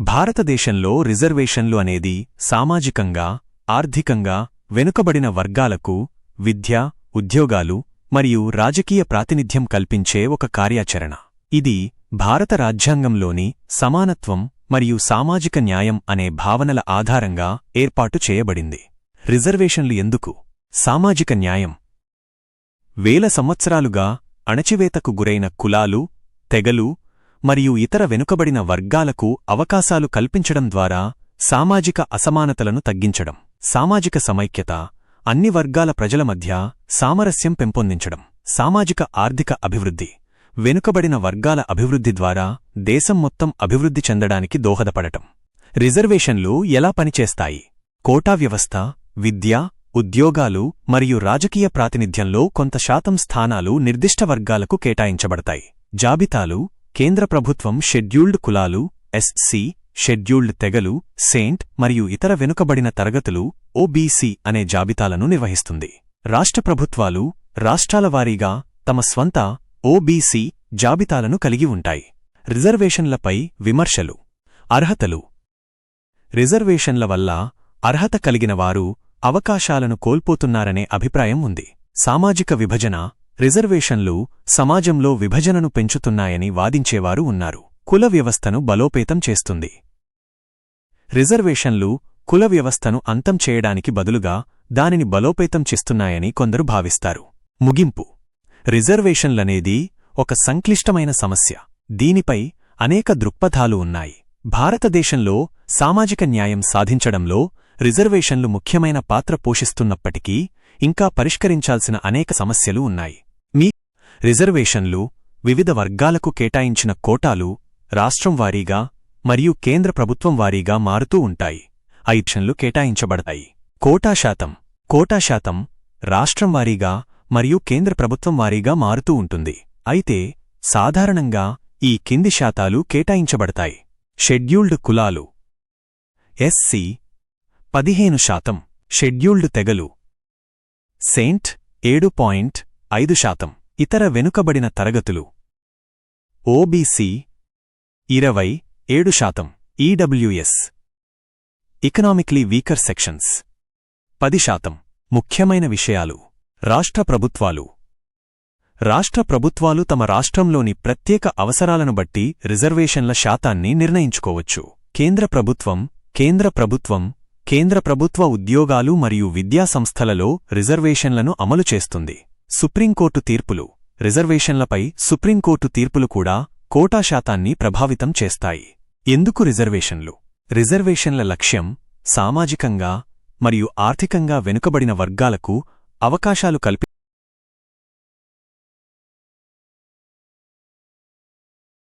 భారతదేశంలో రిజర్వేషన్లు అనేది సామాజికంగా ఆర్థికంగా వెనుకబడిన వర్గాలకు విద్య ఉద్యోగాలు మరియు రాజకీయ ప్రాతినిధ్యం కల్పించే ఒక కార్యాచరణ. ఇది భారత రాజ్యాంగంలోని సమానత్వం మరియు సామాజిక న్యాయం అనే భావనల ఆధారంగా ఏర్పాటు చేయబడింది. రిజర్వేషన్లు ఎందుకు? సామాజిక న్యాయం. వేల సంవత్సరాలుగా అణచివేతకు గురైన కులాలు తెగలు మరియు ఇతర వెనుకబడిన వర్గాలకు అవకాశాలు కల్పించడం ద్వారా సామాజిక అసమానతలను తగ్గించడం. సామాజిక సమైక్యత అన్ని వర్గాల ప్రజల మధ్య సామరస్యం పెంపొందించడం. సామాజిక ఆర్థిక అభివృద్ధి వెనుకబడిన వర్గాల అభివృద్ధి ద్వారా దేశం మొత్తం అభివృద్ధి చెందడానికి దోహదపడటం. రిజర్వేషన్లు ఎలా పనిచేస్తాయి? కోటా వ్యవస్థ విద్య ఉద్యోగాలు మరియు రాజకీయ ప్రాతినిధ్యంలో కొంత శాతం స్థానాలు నిర్దిష్ట వర్గాలకు కేటాయించబడతాయి. జాబితాలు కేంద్ర ప్రభుత్వం షెడ్యూల్డ్ కులాలు ఎస్సి షెడ్యూల్డ్ తెగలు సెయింట్ మరియు ఇతర వెనుకబడిన తరగతులు ఓబీసీ అనే జాబితాలను నిర్వహిస్తుంది. రాష్ట్ర ప్రభుత్వాలు రాష్ట్రాల వారీగా తమ స్వంత ఓబీసీ జాబితాలను కలిగి ఉంటాయి. రిజర్వేషన్లపై విమర్శలు. అర్హతలు. రిజర్వేషన్ల వల్ల అర్హత కలిగిన వారు అవకాశాలను కోల్పోతున్నారనే అభిప్రాయం ఉంది. సామాజిక విభజన రిజర్వేషన్లు సమాజంలో విభజనను పెంచుతున్నాయని వాదించేవారు ఉన్నారు. కుల వ్యవస్థను బలోపేతం చేస్తుంది. రిజర్వేషన్లు కుల వ్యవస్థను అంతం చేయడానికి బదులుగా దానిని బలోపేతం చేస్తున్నాయని కొందరు భావిస్తారు. ముగింపు. రిజర్వేషన్లనేది ఒక సంక్లిష్టమైన సమస్య. దీనిపై అనేక దృక్పథాలు ఉన్నాయి. భారతదేశంలో సామాజిక న్యాయం సాధించడంలో రిజర్వేషన్లు ముఖ్యమైన పాత్ర పోషిస్తున్నప్పటికీ ఇంకా పరిష్కరించాల్సిన అనేక సమస్యలు ఉన్నాయి. మీ రిజర్వేషన్లు వివిధ వర్గాలకు కేటాయించిన కోటాలు రాష్ట్రం వారీగా మరియు కేంద్ర ప్రభుత్వం వారీగా మారుతూ ఉంటాయి. ఐప్షన్లు కేటాయించబడతాయి. కోటా శాతం కోటా శాతం రాష్ట్రం వారీగా మరియు కేంద్ర ప్రభుత్వం వారీగా మారుతూ ఉంటుంది. అయితే సాధారణంగా ఈ కింది శాతాలు కేటాయించబడతాయి. షెడ్యూల్డ్ కులాలు ఎస్సీ పదిహేను శాతం షెడ్యూల్డ్ తెగలు సెయింట్ ఏడు పాయింట్ ఐదు శాతం ఇతర వెనుకబడిన తరగతులు. ఓబీసీ ఇరవై ఏడు శాతం ఈడబ్ల్యూఎస్. Economically weaker sections. పది శాతం ముఖ్యమైన విషయాలు. రాష్ట్ర ప్రభుత్వాలు. రాష్ట్ర ప్రభుత్వాలు తమ రాష్ట్రంలోని ప్రత్యేక అవసరాలను బట్టి రిజర్వేషన్ల శాతాన్ని నిర్ణయించుకోవచ్చు. కేంద్ర ప్రభుత్వం కేంద్ర ప్రభుత్వం కేంద్ర ప్రభుత్వ ఉద్యోగాలు మరియు విద్యా సంస్థలలో రిజర్వేషన్లను అమలు చేస్తుంది. సుప్రీంకోర్టు తీర్పులు. రిజర్వేషన్లపై సుప్రీంకోర్టు తీర్పులు కూడా కోటా శాతాన్ని ప్రభావితం చేస్తాయి. ఎందుకు రిజర్వేషన్లు? రిజర్వేషన్ల లక్ష్యం సామాజికంగా మరియు ఆర్థికంగా వెనుకబడిన వర్గాలకు అవకాశాలు కల్పి